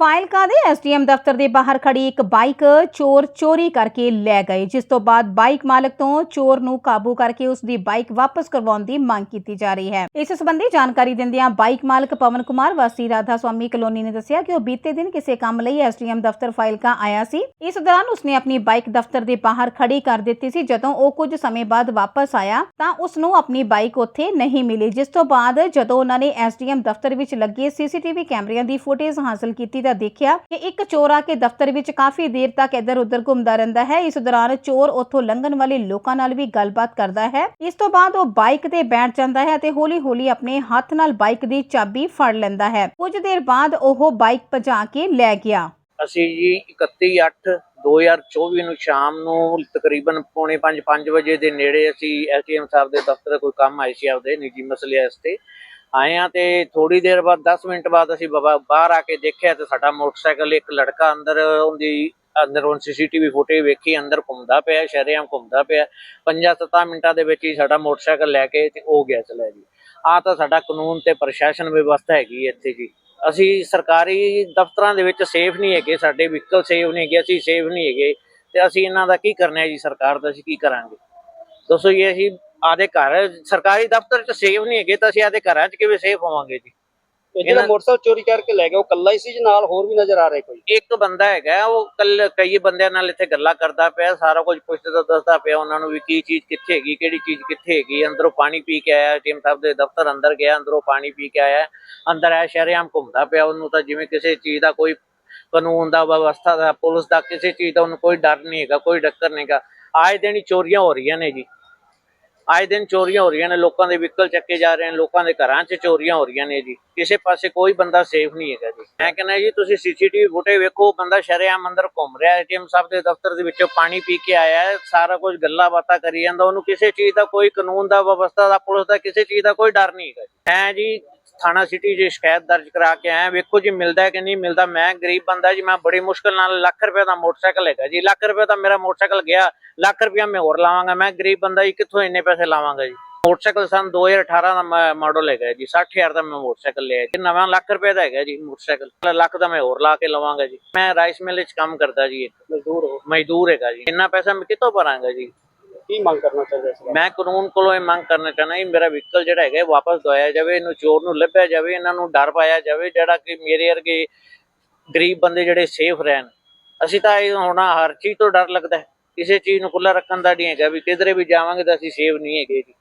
ਫਾਇਲਕਾ ਦੇ, ਐਸਡੀਐਮ ਦਫ਼ਤਰ ਦੇ ਬਾਹਰ ਖੜੀ ਇੱਕ ਬਾਈਕ ਚੋਰ ਚੋਰੀ ਕਰਕੇ ਲੈ ਗਏ, ਜਿਸ ਤੋਂ ਬਾਅਦ ਬਾਈਕ ਮਾਲਕ ਤੋਂ ਚੋਰ ਨੂੰ ਕਾਬੂ ਕਰਕੇ ਉਸ ਦੀ ਬਾਈਕ ਵਾਪਸ ਕਰਵਾਉਣ ਦੀ ਮੰਗ ਕੀਤੀ ਜਾ ਰਹੀ ਹੈ। ਇਸ ਸੰਬੰਧੀ ਜਾਣਕਾਰੀ ਦਿੰਦਿਆਂ ਬਾਈਕ ਮਾਲਕ ਪਵਨ ਕੁਮਾਰ ਵਾਸੀ ਰਾਧਾ ਸੁਆਮੀ ਕਲੋਨੀ ਨੇ ਦੱਸਿਆ ਕਿ ਉਹ ਬੀਤੇ ਦਿਨ ਕਿਸੇ ਕੰਮ ਲਈ ਐਸਡੀਐਮ ਦਫ਼ਤਰ ਫਾਇਲਕਾ ਆਇਆ ਸੀ। ਇਸ ਦੌਰਾਨ ਉਸਨੇ ਆਪਣੀ ਬਾਈਕ ਦਫ਼ਤਰ ਦੇ ਬਾਹਰ ਖੜੀ ਕਰ ਦਿੱਤੀ ਸੀ। ਜਦੋਂ ਉਹ ਕੁਝ ਸਮੇਂ ਬਾਅਦ ਵਾਪਸ ਆਇਆ, ਤਾਂ ਉਸ ਨੂੰ ਆਪਣੀ ਬਾਈਕ ਉੱਥੇ ਨਹੀਂ ਮਿਲੀ, ਜਿਸ ਤੋਂ ਬਾਅਦ ਜਦੋਂ ਉਹਨਾਂ ਨੇ ਐਸਡੀਐਮ ਦਫ਼ਤਰ ਵਿੱਚ ਲੱਗੇ, ਸੀਸੀਟੀਵੀ ਕੈਮਰਿਆਂ ਦੀ ਫੁਟੇਜ ਹਾਸਲ ਕੀਤੀ ਤਾਂ ਦੇਖਿਆ ਕਿ ਇੱਕ ਚੋਰ ਆ ਕੇ ਦਫ਼ਤਰ ਵਿੱਚ ਕਾਫੀ ਦੇਰ ਤੱਕ ਇੱਧਰ ਉੱਧਰ ਘੁੰਮਦਾ ਰਹਿੰਦਾ ਹੈ। ਇਸ ਦੌਰਾਨ ਚੋਰ ਉੱਥੋਂ ਲੰਘਣ ਵਾਲੇ ਲੋਕਾਂ ਨਾਲ ਵੀ ਗੱਲਬਾਤ ਕਰਦਾ ਹੈ। ਇਸ ਤੋਂ ਬਾਅਦ ਉਹ ਬਾਈਕ ਤੇ ਬੈਠ ਜਾਂਦਾ ਹੈ ਅਤੇ ਹੌਲੀ-ਹੌਲੀ ਆਪਣੇ ਹੱਥ ਨਾਲ ਬਾਈਕ ਦੀ ਚਾਬੀ ਫੜ ਲੈਂਦਾ ਹੈ। ਕੁਝ ਦੇਰ ਬਾਅਦ ਉਹ ਬਾਈਕ ਭਜਾ ਕੇ ਲੈ ਗਿਆ। ਅਸੀਂ ਜੀ 31/8/2024 ਨੂੰ ਸ਼ਾਮ ਨੂੰ ਤਕਰੀਬਨ ਪੌਣੇ 5-5 ਵਜੇ ਦੇ ਨੇੜੇ ਅਸੀਂ ਐਸਡੀਐਮ ਸਾਹਿਬ ਦੇ ਦਫ਼ਤਰ ਕੋਈ ਕੰਮ ਆਏ ਸੀ ਆਪਦੇ ਨਿੱਜੀ ਮਸਲੇ ਵਾਸਤੇ। ਆਏ ਆ ਤੇ ਥੋੜੀ ਦੇਰ ਬਾਅਦ 10 ਮਿੰਟ ਬਾਅਦ ਅਸੀਂ ਬਾਬਾ ਬਾਹਰ ਆ ਕੇ ਦੇਖਿਆ ਤੇ ਸਾਡਾ ਮੋਟਰਸਾਈਕਲ, ਇੱਕ ਲੜਕਾ ਅੰਦਰ ਉਹਦੀ ਅੰਦਰ ਉਹ ਸੀਸੀਟੀਵੀ ਫੁਟੇਜ ਵੇਖੀ, ਅੰਦਰ ਘੁੰਮਦਾ ਪਿਆ, ਸ਼ਰੇਆਮ ਘੁੰਮਦਾ ਪਿਆ। 5-7 ਮਿੰਟਾਂ ਦੇ ਵਿੱਚ ਹੀ ਸਾਡਾ ਮੋਟਰਸਾਈਕਲ ਲੈ ਕੇ ਤੇ ਉਹ ਗਿਆ ਚਲਾ ਜੀ। ਆ ਤਾਂ ਸਾਡਾ ਕਾਨੂੰਨ ਤੇ ਪ੍ਰਸ਼ਾਸਨ ਵਿਵਸਥਾ ਹੈਗੀ ਹੈ ਇੱਥੇ ਜੀ। ਅਸੀਂ ਸਰਕਾਰੀ ਦਫ਼ਤਰਾਂ ਦੇ ਵਿੱਚ ਸੇਫ ਨਹੀਂ ਹੈਗੇ, ਸਾਡੇ ਵਹੀਕਲ ਸੇਫ ਨਹੀਂ ਹੈਗੇ, ਅਸੀਂ ਸੇਫ ਨਹੀਂ ਹੈਗੇ। ਤੇ ਅਸੀਂ ਇਹਨਾਂ ਦਾ ਕੀ ਕਰਨਾ ਹੈ ਜੀ ਸਰਕਾਰ ਦਾ, ਅਸੀਂ ਕੀ ਕਰਾਂਗੇ? ਦੱਸੋ ਜੀ, ਅਸੀਂ ਆਦੇ ਘਰ ਸਰਕਾਰੀ ਦਫ਼ਤਰ 'ਚ ਸੇਫ ਨਹੀਂ ਹੈਗੇ ਤਾਂ ਅਸੀਂ ਆਦੇ ਘਰਾਂ 'ਚ ਕਿਵੇਂ ਸੇਫ ਹੋਵਾਂਗੇ ਜੀ? ਤੇ ਜਿਹੜਾ ਇਹਨਾਂ- ਮੋਟਰਸਾਈਕਲ ਚੋਰੀ ਕਰਕੇ ਲੈ ਗਿਆ ਉਹ ਕੱਲਾ ਹੀ ਸੀ ਜਾਂ ਨਾਲ ਹੋਰ ਵੀ ਨਜ਼ਰ ਆ ਰਹੇ ਕੋਈ? ਇੱਕ ਬੰਦਾ ਹੈਗਾ ਉਹ ਕੱਲ ਕਈ ਬੰਦਿਆਂ ਨਾਲ ਇੱਥੇ ਗੱਲਾਂ ਕਰਦਾ ਪਿਆ ਸਾਰਾ ਕੁਝ ਪੁੱਛਦਾ ਦੱਸਦਾ ਪਿਆ ਉਹਨਾਂ ਨੂੰ ਵੀ ਕੀ ਚੀਜ਼ ਕਿੱਥੇ ਹੈਗੀ ਕਿਹੜੀ ਚੀਜ਼ ਕਿੱਥੇ ਹੈਗੀ ਅੰਦਰੋਂ ਪਾਣੀ ਪੀ ਕੇ ਆਇਆ ਟੀਮ ਸਾਹਿਬ ਦੇ ਦਫ਼ਤਰ ਅੰਦਰ ਗਿਆ ਅੰਦਰੋਂ ਪਾਣੀ ਪੀ ਕੇ ਆਇਆ ਅੰਦਰ ਆਇਆ ਸ਼ਰੇਆਮ ਘੁੰਮਦਾ ਪਿਆ ਉਹਨੂੰ ਤਾਂ ਜਿਵੇਂ ਕਿਸੇ ਚੀਜ਼ ਦਾ ਕੋਈ ਕਾਨੂੰਨ ਦਾ ਵਿਵਸਥਾ ਦਾ ਪੁਲਿਸ ਦਾ ਕਿਸੇ ਚੀਜ਼ ਦਾ ਉਹਨੂੰ ਕੋਈ ਡਰ ਨਹੀਂ ਹੈਗਾ ਕੋਈ ਡੱਕਰ ਨਹੀਂ ਹੈਗਾ। ਆਏ ਦਿਨ ਹੀ ਚੋਰੀਆਂ ਹੋ ਰਹੀਆਂ ਨੇ ਜੀ। ਆਏ ਦਿਨ ਚੋਰੀਆਂ ਹੋ ਰਹੀਆਂ ਨੇ, ਲੋਕਾਂ ਦੇ ਵਹੀਕਲ ਚੱਕੇ ਜਾ ਰਹੇ ਨੇ, ਲੋਕਾਂ ਦੇ ਘਰਾਂ 'ਚ ਚੋਰੀਆਂ ਹੋ ਰਹੀਆਂ ਨੇ ਜੀ। ਕਿਸੇ ਪਾਸੇ ਕੋਈ ਬੰਦਾ ਸੇਫ ਨਹੀਂ ਹੈਗਾ ਜੀ। ਮੈਂ ਕਹਿੰਦਾ ਜੀ, ਤੁਸੀਂ ਸੀਸੀਟੀਵੀ ਫੁਟੇ ਵੇਖੋ, ਬੰਦਾ ਸ਼ਰੇਆਮ ਅੰਦਰ ਘੁੰਮ ਰਿਹਾ, ਏਟੀਐਮ ਸਾਹਿਬ ਦੇ ਦਫ਼ਤਰ ਦੇ ਵਿੱਚੋਂ ਪਾਣੀ ਪੀ ਕੇ ਆਇਆ ਹੈ ਸਾਰਾ ਕੁਝ ਗੱਲਾਂ ਬਾਤਾਂ ਕਰੀ ਜਾਂਦਾ, ਉਹਨੂੰ ਕਿਸੇ ਚੀਜ਼ ਦਾ ਕੋਈ ਕਾਨੂੰਨ ਦਾ ਵਿਵਸਥਾ ਦਾ, ਪੁਲਿਸ ਦਾ ਕਿਸੇ ਚੀਜ਼ ਦਾ ਕੋਈ ਡਰ ਨਹੀਂ ਹੈਗਾ ਜੀ। ਹੈ ਜੀ ਥਾਣਾ ਸਿਟੀ 'ਚ ਸ਼ਿਕਾਇਤ ਦਰਜ ਕਰਾ ਕੇ ਆਇਆ। ਵੇਖੋ ਜੀ ਮਿਲਦਾ ਕਿ ਨਹੀਂ ਮਿਲਦਾ। ਮੈਂ ਗਰੀਬ ਬੰਦਾ ਜੀ ਮੈਂ ਬੜੀ ਮੁਸ਼ਕਲ ਨਾਲ ਲੱਖ ਰੁਪਏ ਦਾ ਮੋਟਰਸਾਈਕਲ ਹੈਗਾ ਜੀ। ਲੱਖ ਰੁਪਏ ਦਾ ਮੇਰਾ ਮੋਟਰਸਾਈਕਲ ਗਿਆ ਲੱਖ ਰੁਪਇਆ ਮੈਂ ਹੋਰ ਲਾਵਾਂਗਾ। ਮੈਂ ਗਰੀਬ ਬੰਦਾ ਜੀ ਕਿੱਥੋਂ ਇੰਨੇ ਪੈਸੇ ਲਾਵਾਂਗਾ ਜੀ? ਮੋਟਰਸਾਈਕਲ ਸਨ 2018 ਦਾ ਮਾਡਲ ਹੈਗਾ ਜੀ। 60000 ਦਾ ਮੈਂ ਮੋਟਰਸਾਈਕਲ ਲਿਆ ਜੀ। ਨਵਾਂ ਲੱਖ ਰੁਪਏ ਦਾ ਹੈਗਾ ਜੀ ਮੋਟਰਸਾਈਕਲ। ਲੱਖ ਦਾ ਮੈਂ ਹੋਰ ਲਾ ਕੇ ਲਵਾਂਗਾ ਜੀ। ਮੈਂ ਰਾਈਸ ਮਿਲ ਵਿੱਚ ਕੰਮ ਕਰਦਾ ਜੀ। ਮਜ਼ਦੂਰ ਮਜ਼ਦੂਰ ਹੈਗਾ ਜੀ। ਇੰਨਾ ਪੈਸਾ ਮੈਂ ਕਿੱਥੋਂ ਭਰਾਂਗਾ ਜੀ? ਕੀ ਮੰਗ ਕਰਨਾ ਚਾਹੁੰਦੇ ਸੀ ਮੈਂ ਕਾਨੂੰਨ ਕੋਲੋਂ ਇਹ ਮੰਗ ਕਰਨਾ ਚਾਹੁੰਦਾ ਜੀ, ਮੇਰਾ ਵਹੀਕਲ ਜਿਹੜਾ ਹੈਗਾ ਵਾਪਸ ਦਵਾਇਆ ਜਾਵੇ, ਇਹਨੂੰ ਚੋਰ ਨੂੰ ਲੱਭਿਆ ਜਾਵੇ, ਇਹਨਾਂ ਨੂੰ ਡਰ ਪਾਇਆ ਜਾਵੇ, ਜਿਹੜਾ ਕਿ ਮੇਰੇ ਵਰਗੇ ਗਰੀਬ ਬੰਦੇ ਜਿਹੜੇ ਸੇਫ ਰਹਿਣ। ਅਸੀਂ ਤਾਂ ਇਹ ਹੋਣਾ ਹਰ ਚੀਜ਼ ਤੋਂ ਡਰ ਲੱਗਦਾ ਕਿਸੇ ਚੀਜ਼ ਨੂੰ ਖੁੱਲਾ ਰੱਖਣ ਦਾ ਨਹੀਂ ਹੈਗਾ ਵੀ ਕਿਧਰੇ ਵੀ ਜਾਵਾਂਗੇ ਤਾਂ ਅਸੀਂ ਸੇਫ ਨਹੀਂ ਹੈਗੇ ਜੀ।